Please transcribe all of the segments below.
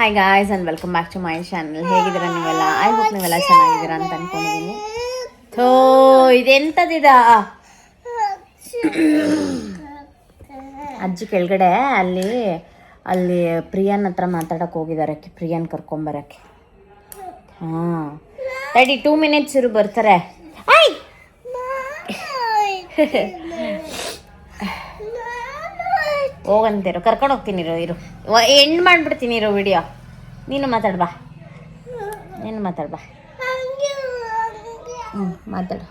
Hi guys and welcome back to my channel ಹೇಗಿದ್ದೀರಾ ನೀವೆಲ್ಲ? I hope ನೀವೆಲ್ಲ ಚೆನ್ನಾಗಿದ್ದೀರಾ ಅಂತ ಅನ್ಕೊಂಡಿದ್ದೀನಿ. ಥೋ, ಇದೆಂಥದ್ದಿದ? ಅಜ್ಜಿ ಕೆಳಗಡೆ ಅಲ್ಲಿ ಅಲ್ಲಿ ಪ್ರಿಯಾನ್ ಹತ್ರ ಮಾತಾಡಕ್ಕೆ ಹೋಗಿದ್ದಾರೆ ಪ್ರಿಯಾನ್ ಕರ್ಕೊಂಬರಕ್ಕೆ ಹಾಂ. ತಡಿ ಟೂ ಮಿನಿಟ್ಸ್ ಇರು, ಬರ್ತಾರೆ. ಹೋಗಂತಿರು ಕರ್ಕೊಂಡು ಹೋಗ್ತೀನಿ ಇರು ಇರು. ಎಂಡ್ ಮಾಡ್ಬಿಡ್ತೀನಿ ಇರು ವಿಡಿಯೋ ನೀನು ಮಾತಾಡ್ಬಾ ನೀನು ಮಾತಾಡ್ಬಾ ಹ್ಞೂ ಮಾತಾಡು!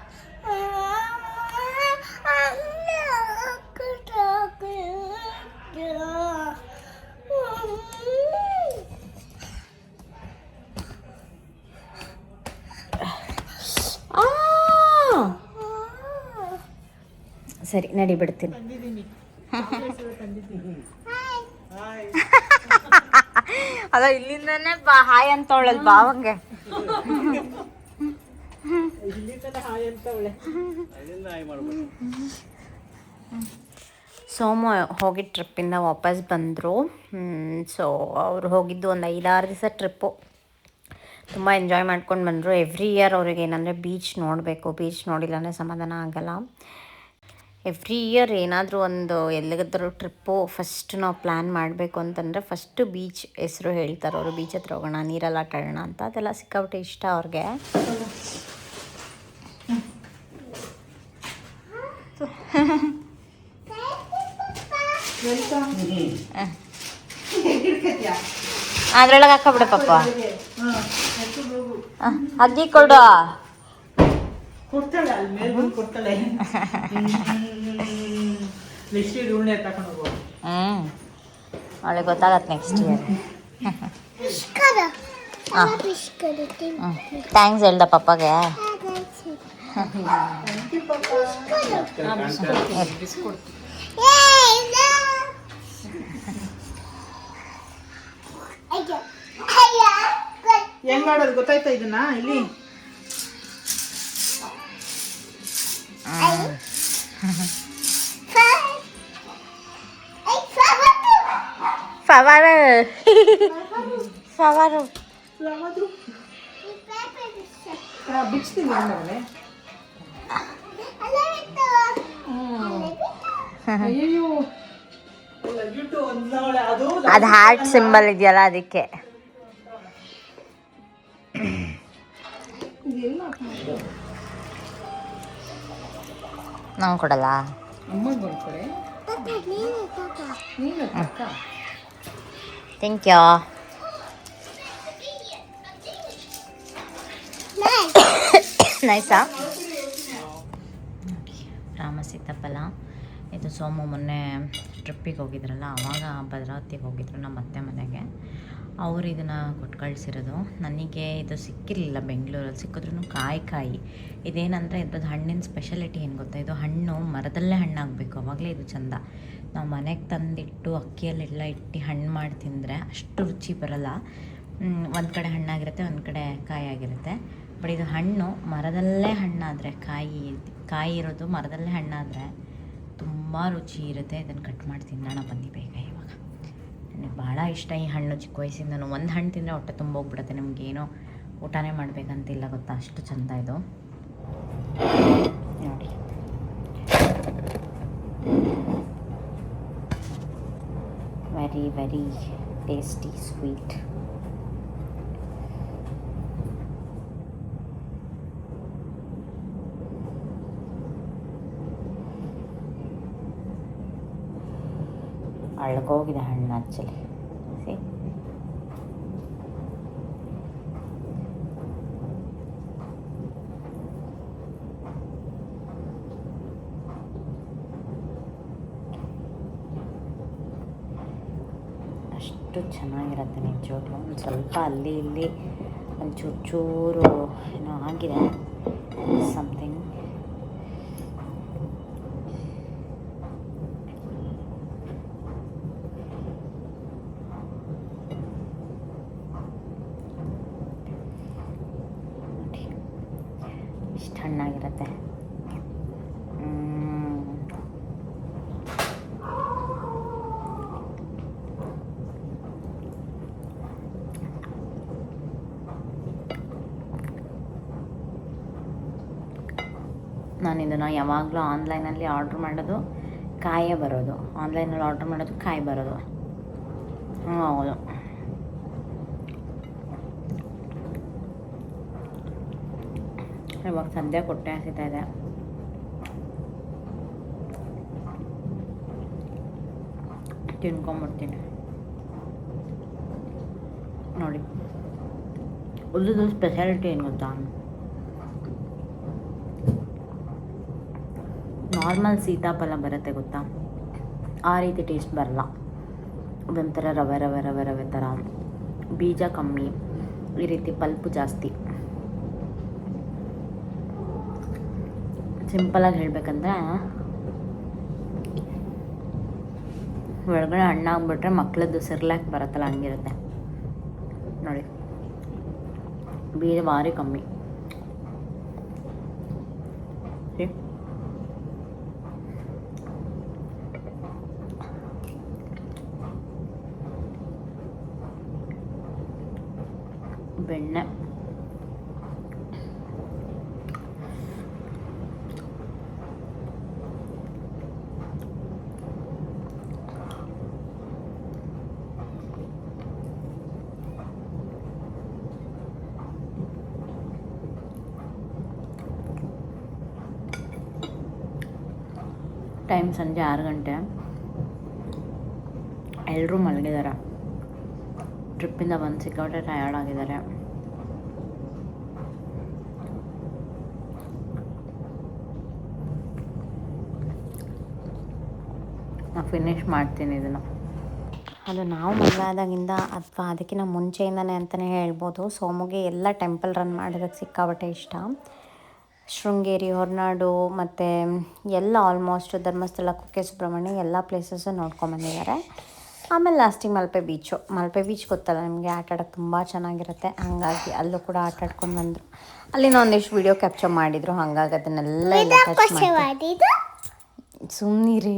ಸರಿ ನಡಿ ಬಿಡ್ತೀನಿ. ಅದ ಇಲ್ಲಿಂದನೇ ಬಾ ಹಾಯ್ ಅಂತವಳಲ್ ಬಾವಂಗೆ ಸೋಮು ಹೋಗಿ ಟ್ರಿಪ್ಪಿಂದ ವಾಪಸ್ ಬಂದರು. ಸೊ ಅವ್ರು ಹೋಗಿದ್ದು ಒಂದು ಐದಾರು ದಿವಸ ಟ್ರಿಪ್ಪು ತುಂಬ ಎಂಜಾಯ್ ಮಾಡ್ಕೊಂಡು ಬಂದರು. ಎವ್ರಿ ಇಯರ್ ಅವ್ರಿಗೆ ಏನಂದರೆ ಬೀಚ್ ನೋಡಬೇಕು. ಬೀಚ್ ನೋಡಿಲ್ಲ ಅಂದರೆ ಸಮಾಧಾನ ಆಗಲ್ಲ. ಎವ್ರಿ ಇಯರ್ ಏನಾದರೂ ಒಂದು ಎಲ್ಲಿಗಾದ್ರೂ ಟ್ರಿಪ್ಪು ಫಸ್ಟ್ ನಾವು ಪ್ಲ್ಯಾನ್ ಮಾಡಬೇಕು ಅಂತಂದರೆ ಫಸ್ಟು ಬೀಚ್ ಹೆಸರು ಹೇಳ್ತಾರೆ ಅವರು ಬೀಚ್ ಹತ್ರ ಹೋಗೋಣ ನೀರೆಲ್ಲ ಆಟ ಆಡೋಣ ಅಂತ. ಅದೆಲ್ಲ ಸಿಕ್ಕಾಬಿಟ್ಟೆ ಇಷ್ಟ ಅವ್ರಿಗೆ. ಅದ್ರೊಳಗೆ ಹಾಕಬಿಡ ಪಪ್ಪ ಆ, ಅಗ್ಗಿ ಕೊಡು ಕೊಡ್ತಾಳೆ ಅಲ್ಲಿ ಮೇಲೆ ಬಂದು ಕೊಡ್ತಾಳೆ. ನೆಕ್ಸ್ಟ್ ಇಯರ್ ಉಣ್ಣೆ ತಗೊಂಡು ಹ್ಮ್. ಅವಳಿಗೆ ಗೊತ್ತಾಗತ್ತೆ ನೆಕ್ಸ್ಟ್ ಇಯರ್ ಥ್ಯಾಂಕ್ಸ್ ಹೇಳ್ದ ಪಪ್ಪಗೆ ಹೆಂಗ್ ಮಾಡೋದು? ಗೊತ್ತಾಯ್ತಾ ಇದನ್ನ ಇಲ್ಲಿ? ಫವಾರ ಫವಾರು ಬಿಚ್ತೀನಿ ಆಮೇಲೆ ಅಯ್ಯೋ ಲಗಿಟ್ಟು ಒಂದ್ನವಳೆ ಅದು ಅದು ಹಾರ್ಟ್ ಸಿಂಬಲ್ ಇದೆಯಲ್ಲ ಅದಕ್ಕೆ ನಾವು ಕೊಡಲ್ಲ. ಅಮ್ಮಂಗೆ ಒಂದು ಕಡೆ ನೀನು ಅಕ್ಕ ಥ್ಯಾಂಕ್ ಯು ನೈಸಾ ರಾಮ ಸೀತಾಫಲ ಇದು ಸೋಮು ಮೊನ್ನೆ ಟ್ರಿಪ್ಪಿಗೆ ಹೋಗಿದ್ರಲ್ಲ ಆವಾಗ ಭದ್ರಾವತಿಗೆ ಹೋಗಿದ್ರು ನಮ್ಮ ಅತ್ತೆ ಮನೆಗೆ. ಅವ್ರು ಇದನ್ನು ಕೊಟ್ಟು ಕಳಿಸಿರೋದು ನನಗೆ ಇದು ಸಿಕ್ಕಿರಲಿಲ್ಲ ಬೆಂಗಳೂರಲ್ಲಿ. ಸಿಕ್ಕಿದ್ರೂ ಕಾಯಿ ಕಾಯಿ. ಇದೇನಂದರೆ ಇದ್ರದ್ದು ಹಣ್ಣಿನ ಸ್ಪೆಷಾಲಿಟಿ ಏನು ಗೊತ್ತಾ? ಇದು ಹಣ್ಣು ಮರದಲ್ಲೇ ಹಣ್ಣಾಗಬೇಕು. ಅವಾಗಲೇ ಇದು ಚಂದ. ನಾವು ಮನೆಗೆ ತಂದಿಟ್ಟು ಅಕ್ಕಿಯಲ್ಲೆಲ್ಲ ಇಟ್ಟು ಹಣ್ಣು ಮಾಡಿ ತಿಂದರೆ ಅಷ್ಟು ರುಚಿ ಬರಲ್ಲ. ಒಂದು ಕಡೆ ಹಣ್ಣಾಗಿರುತ್ತೆ, ಒಂದು ಕಡೆ ಕಾಯಿ ಆಗಿರುತ್ತೆ. ಬಟ್ ಇದು ಹಣ್ಣು ಮರದಲ್ಲೇ ಹಣ್ಣಾದರೆ ಕಾಯಿ ಕಾಯಿ ಇರೋದು ಮರದಲ್ಲೇ ಹಣ್ಣಾದರೆ ತುಂಬ ರುಚಿ ಇರುತ್ತೆ. ಇದನ್ನು ಕಟ್ ಮಾಡಿ ತಿನ್ನೋಣ ಬಂದಿ ಬೇಗ. ನನಗೆ ಭಾಳ ಇಷ್ಟ ಈ ಹಣ್ಣು. ಚಿಕ್ಕ ವಯಸ್ಸಿಂದನೂ ಒಂದು ಹಣ್ಣು ತಿಂದರೆ ಹೊಟ್ಟೆ ತುಂಬ ಹೋಗ್ಬಿಡುತ್ತೆ ನಮಗೇನೋ ಊಟನೇ ಮಾಡಬೇಕಂತಿಲ್ಲ ಗೊತ್ತಾ? ಅಷ್ಟು ಚಂದ ಇದು. ನೋಡಿ. ವೆರಿ ವೆರಿ ಟೇಸ್ಟಿ ಸ್ವೀಟ್ ಅಳ್ಗೋಗಿದೆ ಹಣ್ಣು ಆ್ಯಕ್ಚುಲಿ ಅಷ್ಟು ಚೆನ್ನಾಗಿರುತ್ತೆ ನಿಜವಾಗ್ಲೂ ಒಂದು ಸ್ವಲ್ಪ ಅಲ್ಲಿ ಇಲ್ಲಿ ಒಂದು ಚೂರು ಚೂರು ಏನೋ ಆಗಿದೆ. ಸಮಥಿಂಗ್ ಅನಿಸುತ್ತೆ ನಾನು ಇದನ್ನು ಯಾವಾಗಲೂ ಆನ್ಲೈನಲ್ಲಿ ಆರ್ಡ್ರ್ ಮಾಡೋದು ಕಾಯೇ ಬರೋದು ಆನ್ಲೈನಲ್ಲಿ ಆರ್ಡ್ರ್ ಮಾಡೋದು ಕಾಯಿ ಬರೋದು ಹ್ಞೂ ಹೌದು. ಇವಾಗ ಸಂಧ್ಯಾ ಕೊಟ್ಟೆ ಹಾಕಿತಾ ಇದೆ. ತಿನ್ಕೊಂಬಿಡ್ತೀನಿ. ನೋಡಿ. ಉಳಿದು ಸ್ಪೆಷಾಲಿಟಿ ಏನು ಗೊತ್ತಾ? ನಾರ್ಮಲ್ ಸೀತಾಫಲ ಬರುತ್ತೆ ಗೊತ್ತಾ? ಆ ರೀತಿ ಟೇಸ್ಟ್ ಬರಲ್ಲ. ಅದೊಂಥರ ರವೆ ರವೆ ರವೆ ರವೆ ಥರ. ಬೀಜ ಕಮ್ಮಿ. ಈ ರೀತಿ ಪಲ್ಪು ಜಾಸ್ತಿ. ಸಿಂಪಲಾಗಿ ಹೇಳಬೇಕಂದ್ರೆ ಒಳಗಡೆ ಹಣ್ಣಾಗ್ಬಿಟ್ರೆ ಮಕ್ಳದ್ದು ಸಿರ್ಲಾಕ್ ಬರುತ್ತಲ್ಲ ಹಂಗಿರುತ್ತೆ ನೋಡಿ ಬೀಜ ಭಾರಿ ಕಮ್ಮಿ See? ಬೆಣ್ಣೆ ಟೈಮ್ ಸಂಜೆ ಆರು ಗಂಟೆ. ಎಲ್ಲರೂ ಮಲಗಿದ್ದಾರೆ. ಟ್ರಿಪ್ಪಿಂದ ಬಂದು ಸಿಕ್ಕಾಪಟ್ಟೆ ಟಯರ್ಡ್ ಆಗಿದ್ದಾರೆ. ನಾನು ಫಿನಿಶ್ ಮಾಡ್ತೀನಿ ಇದನ್ನು. ಅದು ನಾವು ಮದುವೆ ಅಥವಾ ಅದಕ್ಕಿಂತ ಮುಂಚೆಯಿಂದನೇ ಅಂತಲೇ ಹೇಳ್ಬೋದು. ಸೋಮುಗೆ ಎಲ್ಲ ಟೆಂಪಲ್ ರನ್ ಮಾಡೋದಕ್ಕೆ ಸಿಕ್ಕಾಬಟ್ಟೆ ಇಷ್ಟ. ಶೃಂಗೇರಿ ಹೊರನಾಡು ಮತ್ತು ಎಲ್ಲ ಆಲ್ಮೋಸ್ಟ್ ಧರ್ಮಸ್ಥಳ ಕುಕ್ಕೆ ಸುಬ್ರಹ್ಮಣ್ಯ ಎಲ್ಲ ಪ್ಲೇಸಸ್ಸು ನೋಡ್ಕೊಂಬಂದಿದ್ದಾರೆ ಆಮೇಲೆ ಲಾಸ್ಟಿಗೆ ಮಲ್ಪೆ ಬೀಚು ಮಲ್ಪೆ ಬೀಚ್ ಗೊತ್ತಲ್ಲ ನಿಮಗೆ ಆಟ ಆಡೋಕ್ಕೆ ತುಂಬ ಚೆನ್ನಾಗಿರುತ್ತೆ. ಹಾಗಾಗಿ ಅಲ್ಲೂ ಕೂಡ ಆಟ ಆಡ್ಕೊಂಡು ಬಂದರು. ಅಲ್ಲಿನ ಒಂದಿಷ್ಟು ವೀಡಿಯೋ ಕ್ಯಾಪ್ಚರ್ ಮಾಡಿದರು ಹಾಗಾಗಿ ಅದನ್ನೆಲ್ಲ ಸುಮ್ಮನಿರಿ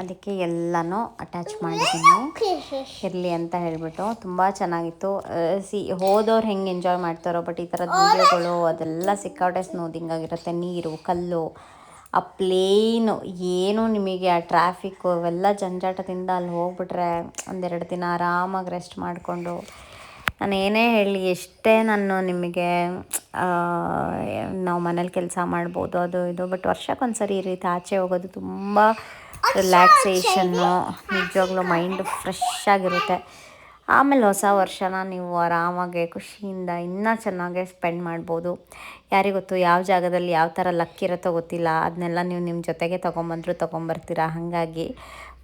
ಅದಕ್ಕೆ ಎಲ್ಲನೂ ಅಟ್ಯಾಚ್ ಮಾಡಿದ್ದೀನಿ ಇರಲಿ ಅಂತ ಹೇಳಿಬಿಟ್ಟು ತುಂಬ ಚೆನ್ನಾಗಿತ್ತು. ಸಿ, ಹೋದವ್ರು ಹೆಂಗೆ ಎಂಜಾಯ್ ಮಾಡ್ತಾರೋ ಬಟ್ ಈ ಥರದ ವೀಡಿಯೋಗಳು ಅದೆಲ್ಲ ಸಿಕ್ಕಾಟೆ ಸ್ನೋದಿಂಗ್ ಆಗಿರುತ್ತೆ. ನೀರು, ಕಲ್ಲು, ಆ ಪ್ಲೇನು ಏನು ನಿಮಗೆ ಆ ಟ್ರಾಫಿಕ್ಕು ಅವೆಲ್ಲ ಜಂಜಾಟದಿಂದ ಅಲ್ಲಿ ಹೋಗ್ಬಿಟ್ರೆ ಒಂದೆರಡು ದಿನ ಆರಾಮಾಗಿ ರೆಸ್ಟ್ ಮಾಡಿಕೊಂಡು. ನಾನು ಏನೇ ಹೇಳಿ, ಎಷ್ಟೇ ನಾನು ನಿಮಗೆ ನಾವು ಮನೇಲಿ ಕೆಲಸ ಮಾಡ್ಬೋದು, ಅದು ಇದು ಬಟ್ ವರ್ಷಕ್ಕೊಂದ್ಸರಿ ಈ ರೀತಿ ಆಚೆ ಹೋಗೋದು ತುಂಬ ರಿಲ್ಯಾಕ್ಸೇಷನ್ನು ನಿಜವಾಗ್ಲೂ ಮೈಂಡ್ ಫ್ರೆಶ್ ಆಗಿರುತ್ತೆ. ಆಮೇಲೆ ಹೊಸ ವರ್ಷನ ನೀವು ಆರಾಮಾಗಿ, ಖುಷಿಯಿಂದ ಇನ್ನೂ ಚೆನ್ನಾಗೆ ಸ್ಪೆಂಡ್ ಮಾಡ್ಬೋದು. ಯಾರಿಗೊತ್ತು ಯಾವ ಜಾಗದಲ್ಲಿ ಯಾವ ಥರ ಲಕ್ ಇರುತ್ತೋ ಗೊತ್ತಿಲ್ಲ. ಅದನ್ನೆಲ್ಲ ನೀವು ನಿಮ್ಮ ಜೊತೆಗೆ ತೊಗೊಂಬಂದ್ರು ತೊಗೊಂಬರ್ತೀರಾ? ಹಾಗಾಗಿ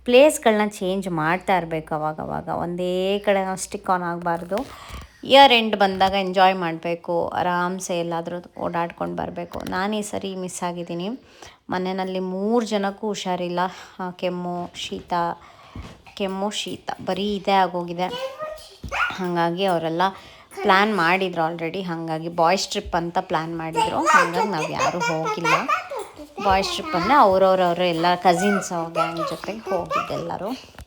ಪ್ಲೇಸ್ಗಳನ್ನ ಚೇಂಜ್ ಮಾಡ್ತಾ ಇರಬೇಕು ಅವಾಗವಾಗ. ಒಂದೇ ಕಡೆ ನಾವು ಸ್ಟಿಕ್ ಆನ್ ಆಗಬಾರ್ದು. ಇಯರ್ ಎಂಡ್ ಬಂದಾಗ ಎಂಜಾಯ್ ಮಾಡಬೇಕು. ಆರಾಮ್ಸೆ ಎಲ್ಲಾದರೂ ಓಡಾಡ್ಕೊಂಡು ಬರಬೇಕು. ನಾನು ಸರಿ ಮಿಸ್ ಆಗಿದ್ದೀನಿ. ಮನೆಯಲ್ಲಿ ಮೂರು ಜನಕ್ಕೂ ಹುಷಾರಿಲ್ಲ. ಕೆಮ್ಮು, ಶೀತ ಕೆಮ್ಮು, ಶೀತ. ಬರೀ ಇದೇ ಆಗೋಗಿದೆ. ಹಾಗಾಗಿ ಅವರೆಲ್ಲ ಪ್ಲ್ಯಾನ್ ಮಾಡಿದ್ರು ಆಲ್ರೆಡಿ ಹಾಗಾಗಿ ಬಾಯ್ಸ್ ಟ್ರಿಪ್ ಅಂತ ಪ್ಲ್ಯಾನ್ ಮಾಡಿದರು. ಹಾಗಾಗಿ ನಾವು ಯಾರೂ ಹೋಗಿಲ್ಲ. ಬಾಯ್ಸ್ ಟ್ರಿಪ್ ಅಂದರೆ ಅವ್ರವ್ರವ್ರ ಎಲ್ಲ ಕಸಿನ್ಸ್ ಗ್ಯಾಂಗ್ ಜೊತೆಗೆ ಹೋಗಿದ್ದೆಲ್ಲರೂ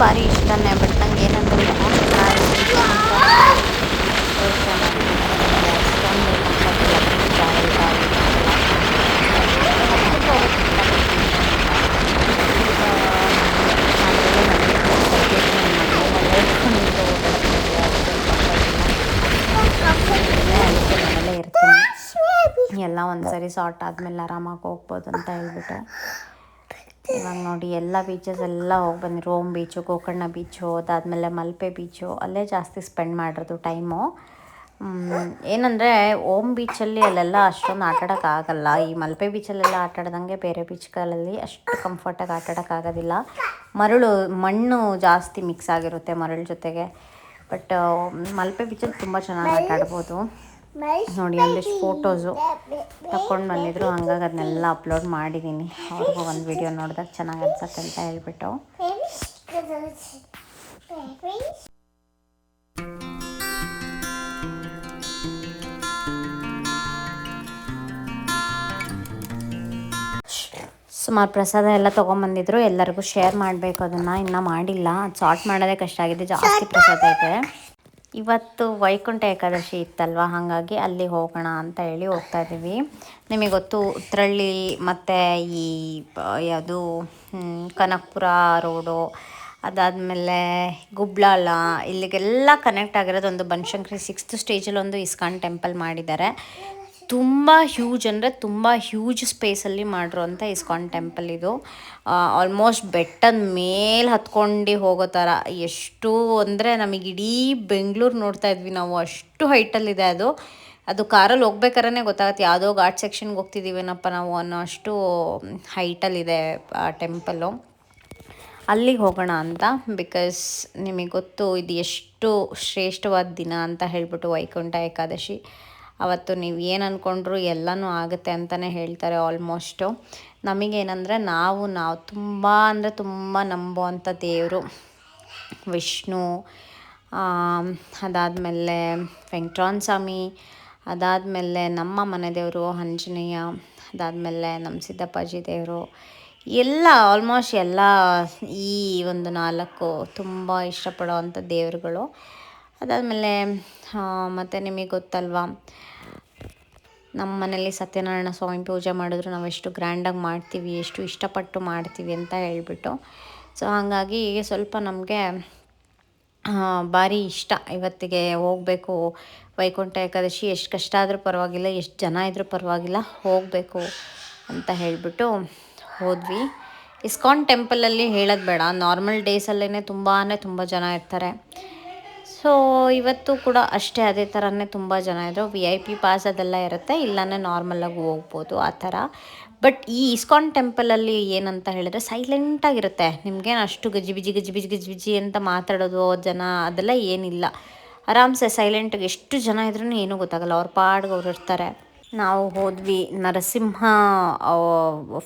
ಭಾರಿ ಇಷ್ಟನೇ ಬಟ್ ನಂಗೆ ಏನಂದ್ರೆ ಎಲ್ಲ ಒಂದ್ಸರಿ ಸಾರ್ಟ್ ಆದಮೇಲೆ ಆರಾಮಾಗಿ ಹೋಗ್ಬೋದು ಅಂತ ಹೇಳ್ಬಿಟ್ಟು. ಇವಾಗ ನೋಡಿ ಎಲ್ಲ ಬೀಚಸ್ ಎಲ್ಲ ಹೋಗಿ ಬಂದು ರೋಮ್ ಬೀಚು ಗೋಕರ್ಣ ಬೀಚು ಅದಾದಮೇಲೆ ಮಲ್ಪೆ ಬೀಚು ಅಲ್ಲೇ ಜಾಸ್ತಿ ಸ್ಪೆಂಡ್ ಮಾಡಿರೋದು ಟೈಮು ಏನಂದರೆ ಓಮ್ ಬೀಚಲ್ಲಿ ಅಲ್ಲೆಲ್ಲ ಅಷ್ಟೊಂದು ಆಟಾಡೋಕ್ಕಾಗಲ್ಲ ಈ ಮಲ್ಪೆ ಬೀಚಲ್ಲೆಲ್ಲ ಆಟಾಡ್ದಂಗೆ ಬೇರೆ ಬೀಚ್ಗಳಲ್ಲಿ ಅಷ್ಟು ಕಂಫರ್ಟಾಗಿ ಆಟಾಡೋಕ್ಕಾಗೋದಿಲ್ಲ ಮರಳು, ಮಣ್ಣು ಜಾಸ್ತಿ ಮಿಕ್ಸ್ ಆಗಿರುತ್ತೆ ಮರಳು ಜೊತೆಗೆ. ಬಟ್ ಮಲ್ಪೆ ಬೀಚಲ್ಲಿ ತುಂಬ ಚೆನ್ನಾಗಿ ಆಟ ಆಡ್ಬೋದು ನೋಡಿ ಒಂದಿಷ್ಟು ಫೋಟೋಸು ತಗೊಂಡು ಬಂದಿದ್ರು. ಹಂಗಾಗಿ ಅದನ್ನೆಲ್ಲ ಅಪ್ಲೋಡ್ ಮಾಡಿದ್ದೀನಿ ಅವ್ರಿಗೂ ಒಂದು ವಿಡಿಯೋ ನೋಡಿದಾಗ ಚೆನ್ನಾಗಿ ಅನ್ಸತ್ತೆ ಅಂತ ಹೇಳ್ಬಿಟ್ಟು. ಸುಮಾರು ಪ್ರಸಾದ ಎಲ್ಲ ತೊಗೊಂಬಂದಿದ್ರು. ಎಲ್ಲರಿಗೂ ಶೇರ್ ಮಾಡಬೇಕು. ಅದನ್ನು ಇನ್ನೂ ಮಾಡಿಲ್ಲ. ಅದು ಸಾರ್ಟ್ ಮಾಡೋದೇ ಕಷ್ಟ ಆಗಿದೆ. ಜಾಸ್ತಿ ಪ್ರಸಾದ ಇದೆ. ಇವತ್ತು ವೈಕುಂಠ ಏಕಾದಶಿ ಇತ್ತಲ್ವ? ಹಾಗಾಗಿ ಅಲ್ಲಿ ಹೋಗೋಣ ಅಂತ ಹೇಳಿ ಹೋಗ್ತಾ ಇದ್ದೀವಿ. ನಿಮಗೆ ಗೊತ್ತು, ಉತ್ರಳ್ಳಿ ಮತ್ತು ಈ ಯಾವುದು ಕನಕಪುರ ರೋಡು, ಅದಾದಮೇಲೆ ಗುಬ್ಳಾಲ ಇಲ್ಲಿಗೆಲ್ಲ ಕನೆಕ್ಟ್ ಆಗಿರೋದು ಒಂದು ಬನಶಂಕರಿ ಸಿಕ್ಸ್ತ್ ಸ್ಟೇಜಲ್ಲಿ ಒಂದು ಇಸ್ಕಾನ್ ಟೆಂಪಲ್ ಮಾಡಿದ್ದಾರೆ. ತುಂಬ ಹ್ಯೂಜ್ ಅಂದರೆ ತುಂಬ ಹ್ಯೂಜ್ ಸ್ಪೇಸಲ್ಲಿ ಮಾಡಿರೋಂಥ ಇಸ್ಕಾನ್ ಟೆಂಪಲ್ ಇದು. ಆಲ್ಮೋಸ್ಟ್ ಬೆಟ್ಟದ ಮೇಲೆ ಹತ್ಕೊಂಡು ಹೋಗೋ ಥರ ಎಷ್ಟು ಅಂದರೆ ನಮಗೆ ಇಡೀ ಬೆಂಗಳೂರು ನೋಡ್ತಾ ಇದ್ವಿ ನಾವು. ಅಷ್ಟು ಹೈಟಲ್ಲಿದೆ ಅದು. ಅದು ಕಾರಲ್ಲಿ ಹೋಗ್ಬೇಕಾರೇ ಗೊತ್ತಾಗುತ್ತೆ. ಯಾವುದೋ ಘಾಟ್ ಸೆಕ್ಷನ್ಗೆ ಹೋಗ್ತಿದ್ದೀವೇನಪ್ಪ ನಾವು ಅನ್ನೋ ಅಷ್ಟು ಹೈಟಲ್ಲಿದೆ ಆ ಟೆಂಪಲ್ಲು ಅಲ್ಲಿಗೆ ಹೋಗೋಣ ಅಂತ ಬಿಕಾಸ್ ನಿಮಗೆ ಗೊತ್ತು ಇದು ಎಷ್ಟು ಶ್ರೇಷ್ಠವಾದ ದಿನ ಅಂತ ಹೇಳ್ಬಿಟ್ಟು ವೈಕುಂಠ ಏಕಾದಶಿ. ಅವತ್ತು ನೀವು ಏನು ಅಂದ್ಕೊಂಡ್ರು ಎಲ್ಲನೂ ಆಗುತ್ತೆ ಅಂತಲೇ ಹೇಳ್ತಾರೆ ಆಲ್ಮೋಸ್ಟು ನಮಗೇನಂದರೆ ನಾವು ನಾವು ತುಂಬ ಅಂದರೆ ತುಂಬ ನಂಬುವಂಥ ದೇವರು. ವಿಷ್ಣು ಅದಾದಮೇಲೆ ವೆಂಕಟ್ರಾನ್ ಸ್ವಾಮಿ ಅದಾದಮೇಲೆ ನಮ್ಮ ಮನೆ ದೇವರು ಆಂಜನೇಯ, ಅದಾದಮೇಲೆ ನಮ್ಮ ಸಿದ್ದಪ್ಪಾಜಿ ದೇವರು. ಎಲ್ಲ ಆಲ್ಮೋಸ್ಟ್ ಎಲ್ಲ ಈ ಒಂದು ನಾಲ್ಕು ತುಂಬ ಇಷ್ಟಪಡೋವಂಥ ದೇವರುಗಳು. ಅದಾದಮೇಲೆ ಮತ್ತು ನಿಮಗೆ ಗೊತ್ತಲ್ವಾ? ನಮ್ಮ ಮನೇಲಿ ಸತ್ಯನಾರಾಯಣ ಸ್ವಾಮಿ ಪೂಜೆ ಮಾಡಿದ್ರು, ನಾವು ಎಷ್ಟು ಗ್ರ್ಯಾಂಡಾಗಿ ಮಾಡ್ತೀವಿ, ಎಷ್ಟು ಇಷ್ಟಪಟ್ಟು ಮಾಡ್ತೀವಿ ಅಂತ ಹೇಳಿಬಿಟ್ಟು. ಸೊ ಹಾಗಾಗಿ ಸ್ವಲ್ಪ ನಮಗೆ ಭಾರಿ ಇಷ್ಟ ಇವತ್ತಿಗೆ ಹೋಗಬೇಕು. ವೈಕುಂಠ ಏಕಾದಶಿ ಎಷ್ಟು ಕಷ್ಟ ಆದರೂ ಪರವಾಗಿಲ್ಲ, ಎಷ್ಟು ಜನ ಇದ್ದರೂ ಪರವಾಗಿಲ್ಲ, ಹೋಗಬೇಕು ಅಂತ ಹೇಳಿಬಿಟ್ಟು ಹೋದ್ವಿ. ಇಸ್ಕಾನ್ ಟೆಂಪಲಲ್ಲಿ ಹೇಳೋದು ಬೇಡ. ನಾರ್ಮಲ್ ಡೇಸಲ್ಲೇ ತುಂಬಾ ತುಂಬ ಜನ ಇರ್ತಾರೆ. ಸೊ ಇವತ್ತು ಕೂಡ ಅಷ್ಟೇ ಅದೇ ಥರನೇ ತುಂಬ ಜನ ಇದ್ದರು ವಿ ಐ ಪಿ ಪಾಸ್ ಅದೆಲ್ಲ ಇರುತ್ತೆ. ಇಲ್ಲಾಂದರೆ ನಾರ್ಮಲಾಗಿ ಹೋಗ್ಬೋದು ಆ ಥರ. ಬಟ್ ಈ ಇಸ್ಕಾನ್ ಟೆಂಪಲಲ್ಲಿ ಏನಂತ ಹೇಳಿದ್ರೆ ಸೈಲೆಂಟಾಗಿರುತ್ತೆ ನಿಮ್ಗೇನು ಅಷ್ಟು ಗಜಿಬಿಜಿ ಗಜಿಬಿಜಿ ಗಜಿಬಿಜಿ ಅಂತ ಮಾತಾಡೋದು ಜನ ಅದೆಲ್ಲ ಏನಿಲ್ಲ. ಆರಾಮ್ಸೆ ಸೈಲೆಂಟಾಗಿ ಎಷ್ಟು ಜನ ಇದ್ರೂ ಏನೂ ಗೊತ್ತಾಗಲ್ಲ. ಅವ್ರ ಪಾಡ್ಗೆ ಅವ್ರು ಇರ್ತಾರೆ. ನಾವು ಹೋದ್ವಿ ನರಸಿಂಹ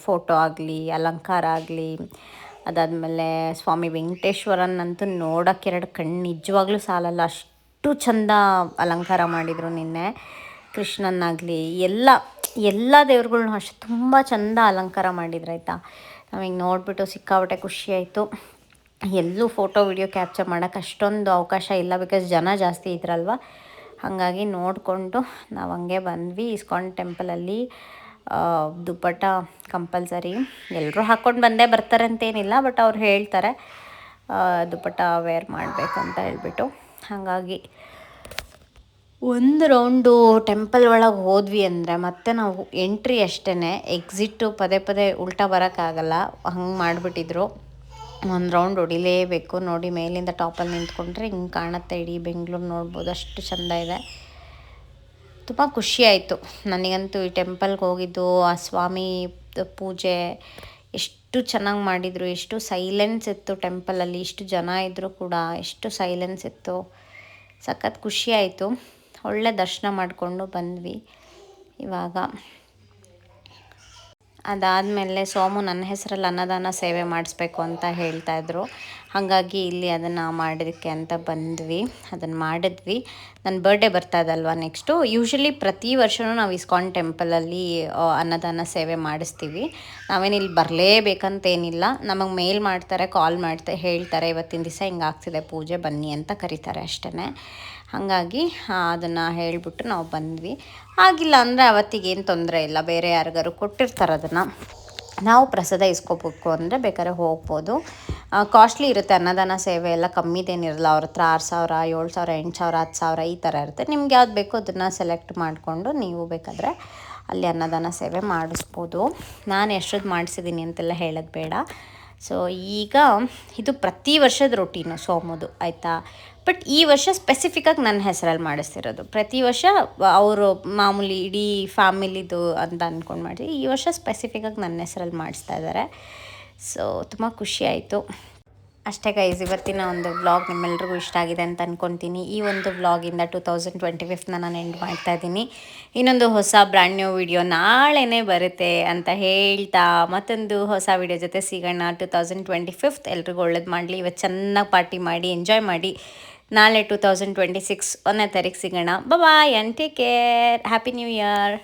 ಫೋಟೋ ಆಗಲಿ, ಅಲಂಕಾರ ಆಗಲಿ ಅದಾದಮೇಲೆ ಸ್ವಾಮಿ ವೆಂಕಟೇಶ್ವರನಂತೂ ನೋಡೋಕ್ಕೆ ಎರಡು ಕಣ್ಣು ನಿಜವಾಗ್ಲೂ ಸಾಲಲ್ಲ. ಅಷ್ಟು ಚಂದ ಅಲಂಕಾರ ಮಾಡಿದರು ನಿನ್ನೆ. ಕೃಷ್ಣನಾಗಲಿ ಎಲ್ಲ ಎಲ್ಲ ದೇವ್ರುಗಳ್ನೂ ಅಷ್ಟು ತುಂಬ ಚಂದ ಅಲಂಕಾರ ಮಾಡಿದ್ರು, ಆಯಿತಾ? ನಮಗೆ ನೋಡಿಬಿಟ್ಟು ಸಿಕ್ಕಾಪಟ್ಟೆ ಖುಷಿ ಆಯಿತು. ಎಲ್ಲೂ ಫೋಟೋ, ವಿಡಿಯೋ ಕ್ಯಾಪ್ಚರ್ ಮಾಡೋಕ್ಕೆ ಅಷ್ಟೊಂದು ಅವಕಾಶ ಇಲ್ಲ, ಬಿಕಾಸ್ ಜನ ಜಾಸ್ತಿ ಇದ್ರಲ್ವ? ಹಾಗಾಗಿ ನೋಡಿಕೊಂಡು ನಾವು ಹಂಗೆ ಬಂದ್ವಿ. ಇಸ್ಕಾನ್ ಟೆಂಪಲಲ್ಲಿ ದುಪ್ಪಟ್ಟ ಕಂಪಲ್ಸರಿ. ಎಲ್ಲರೂ ಹಾಕ್ಕೊಂಡು ಬಂದೇ ಬರ್ತಾರೆ ಅಂತೇನಿಲ್ಲ ಬಟ್ ಅವ್ರು ಹೇಳ್ತಾರೆ ದುಪ್ಪಟ್ಟ ವೇರ್ ಮಾಡಬೇಕು ಅಂತ ಹೇಳ್ಬಿಟ್ಟು. ಹಾಗಾಗಿ ಒಂದು ರೌಂಡು ಟೆಂಪಲ್ ಒಳಗೆ ಹೋದ್ವಿ ಅಂದರೆ ಮತ್ತೆ ನಾವು ಎಂಟ್ರಿ ಅಷ್ಟೇ ಎಕ್ಸಿಟ್ಟು ಪದೇ ಪದೇ ಉಲ್ಟಾ ಬರೋಕ್ಕಾಗಲ್ಲ ಹಂಗೆ ಮಾಡಿಬಿಟ್ಟಿದ್ರು. ಒಂದು ರೌಂಡ್ ಹೊಡಿಲೇಬೇಕು, ನೋಡಿ ಮೇಲಿಂದ ಟಾಪಲ್ಲಿ ನಿಂತ್ಕೊಂಡ್ರೆ ಹಿಂಗೆ ಕಾಣುತ್ತೆ, ಇಡೀ ಬೆಂಗಳೂರು ನೋಡ್ಬೋದು, ಅಷ್ಟು ಚೆಂದ ಇದೆ. ತುಂಬ ಖುಷಿಯಾಯಿತು ನನಗಂತೂ ಈ ಟೆಂಪಲ್ಗೆ ಹೋಗಿದ್ದು, ಆ ಸ್ವಾಮಿ ಪೂಜೆ ಎಷ್ಟು ಚೆನ್ನಾಗಿ ಮಾಡಿದರು, ಎಷ್ಟು ಸೈಲೆನ್ಸ್ ಇತ್ತು ಟೆಂಪಲಲ್ಲಿ ಇಷ್ಟು ಜನ ಇದ್ದರೂ ಕೂಡ ಎಷ್ಟು ಸೈಲೆನ್ಸ್ ಇತ್ತು. ಸಖತ್ ಖುಷಿ ಆಯಿತು. ಒಳ್ಳೆ ದರ್ಶನ ಮಾಡಿಕೊಂಡು ಬಂದ್ವಿ ಇವಾಗ. ಅದಾದಮೇಲೆ ಸೋಮು ನನ್ನ ಹೆಸರಲ್ಲಿ ಅನ್ನದಾನ ಸೇವೆ ಮಾಡಿಸ್ಬೇಕು ಅಂತ ಹೇಳ್ತಾಯಿದ್ರು ಹಾಗಾಗಿ ಇಲ್ಲಿ ಅದನ್ನು ಮಾಡೋದಕ್ಕೆ ಅಂತ ಬಂದ್ವಿ. ಅದನ್ನು ಮಾಡಿದ್ವಿ. ನನ್ನ ಬರ್ಡೇ ಬರ್ತಾ ಇದಲ್ವ ನೆಕ್ಸ್ಟು ಯೂಶ್ವಲಿ ಪ್ರತಿ ವರ್ಷವೂ ನಾವು ಇಸ್ಕಾನ್ ಟೆಂಪಲಲ್ಲಿ ಅನ್ನದಾನ ಸೇವೆ ಮಾಡಿಸ್ತೀವಿ. ನಾವೇನು ಇಲ್ಲಿ ಬರಲೇಬೇಕಂತೇನಿಲ್ಲ ನಮಗೆ ಮೇಲ್ ಮಾಡ್ತಾರೆ ಕಾಲ್ ಮಾಡ್ತಾರೆ ಹೇಳ್ತಾರೆ, ಇವತ್ತಿನ ದಿವಸ ಹಿಂಗಾಗ್ತಿದೆ ಪೂಜೆ ಬನ್ನಿ ಅಂತ ಕರೀತಾರೆ ಅಷ್ಟೇ ಹಾಗಾಗಿ ಅದನ್ನು ಹೇಳಿಬಿಟ್ಟು ನಾವು ಬಂದ್ವಿ. ಆಗಿಲ್ಲ ಅಂದರೆ ಅವತ್ತಿಗೇನು ತೊಂದರೆ ಇಲ್ಲ, ಬೇರೆ ಯಾರಿಗಾರು ಕೊಟ್ಟಿರ್ತಾರೆ ಅದನ್ನು. ನಾವು ಪ್ರಸಾದ ಇಸ್ಕೋಬೇಕು ಅಂದರೆ ಬೇಕಾದ್ರೆ ಹೋಗ್ಬೋದು. ಕಾಸ್ಟ್ಲಿ ಇರುತ್ತೆ, ಅನ್ನದಾನ ಸೇವೆ ಎಲ್ಲ ಕಮ್ಮಿದೇನಿರಲ್ಲ ಅವ್ರ ಹತ್ರ ಆರು ಸಾವಿರ, ಏಳು ಸಾವಿರ, ಎಂಟು ಸಾವಿರ, ಹತ್ತು ಸಾವಿರ ಈ ಥರ ಇರುತ್ತೆ. ನಿಮ್ಗೆ ಯಾವ್ದು ಬೇಕೋ ಅದನ್ನು ಸೆಲೆಕ್ಟ್ ಮಾಡಿಕೊಂಡು ನೀವು ಬೇಕಾದರೆ ಅಲ್ಲಿ ಅನ್ನದಾನ ಸೇವೆ ಮಾಡಿಸ್ಬೋದು. ನಾನು ಎಷ್ಟೊತ್ತು ಮಾಡಿಸಿದ್ದೀನಿ ಅಂತೆಲ್ಲ ಹೇಳೋದು ಬೇಡ. ಸೊ ಈಗ ಇದು ಪ್ರತಿ ವರ್ಷದ ರೊಟೀನು ಸೋಮದು, ಆಯಿತಾ? ಬಟ್ ಈ ವರ್ಷ ಸ್ಪೆಸಿಫಿಕ್ಕಾಗಿ ನನ್ನ ಹೆಸರಲ್ಲಿ ಮಾಡಿಸ್ತಿರೋದು. ಪ್ರತಿ ವರ್ಷ ಅವರು ಮಾಮೂಲಿ ಇಡೀ ಫ್ಯಾಮಿಲಿದು ಅಂತ ಅಂದ್ಕೊಂಡು ಮಾಡಿದ್ವಿ ಈ ವರ್ಷ ಸ್ಪೆಸಿಫಿಕ್ಕಾಗಿ ನನ್ನ ಹೆಸರಲ್ಲಿ ಮಾಡಿಸ್ತಾ ಇದ್ದಾರೆ ಸೊ ತುಂಬ ಖುಷಿ ಆಯಿತು. ಅಷ್ಟೇ ಗೈಸ್ ಇವತ್ತಿನ ಒಂದು ವ್ಲಾಗ್ ನಿಮ್ಮೆಲ್ರಿಗೂ ಇಷ್ಟ ಆಗಿದೆ ಅಂತ ಅಂದ್ಕೊತೀನಿ ಈ ಒಂದು ವ್ಲಾಗಿಂದ ಟು ತೌಸಂಡ್ ಟ್ವೆಂಟಿ ಫಿಫ್ತ್ನ ನಾನು ಎಂಡ್ ಮಾಡ್ತಾ ಇದ್ದೀನಿ. ಇನ್ನೊಂದು ಹೊಸ ಬ್ರ್ಯಾಂಡ್ ನ್ಯೂ ವಿಡಿಯೋ ನಾಳೆನೇ ಬರುತ್ತೆ ಅಂತ ಹೇಳ್ತಾ ಮತ್ತೊಂದು ಹೊಸ ವಿಡಿಯೋ ಜೊತೆ ಸಿಗೋಣ. ಟು ತೌಸಂಡ್ ಟ್ವೆಂಟಿ ಫಿಫ್ತ್ ಎಲ್ರಿಗೂ ಒಳ್ಳೇದು ಮಾಡಲಿ. ಇವತ್ತು ಚೆನ್ನಾಗಿ ಪಾರ್ಟಿ ಮಾಡಿ ಎಂಜಾಯ್ ಮಾಡಿ. ನಾಳೆ ಟು ತೌಸಂಡ್ ಟ್ವೆಂಟಿ ಸಿಕ್ಸ್ ಒಂದನೇ ತಾರೀಕು ಸಿಗೋಣ. Bye and take care happy new year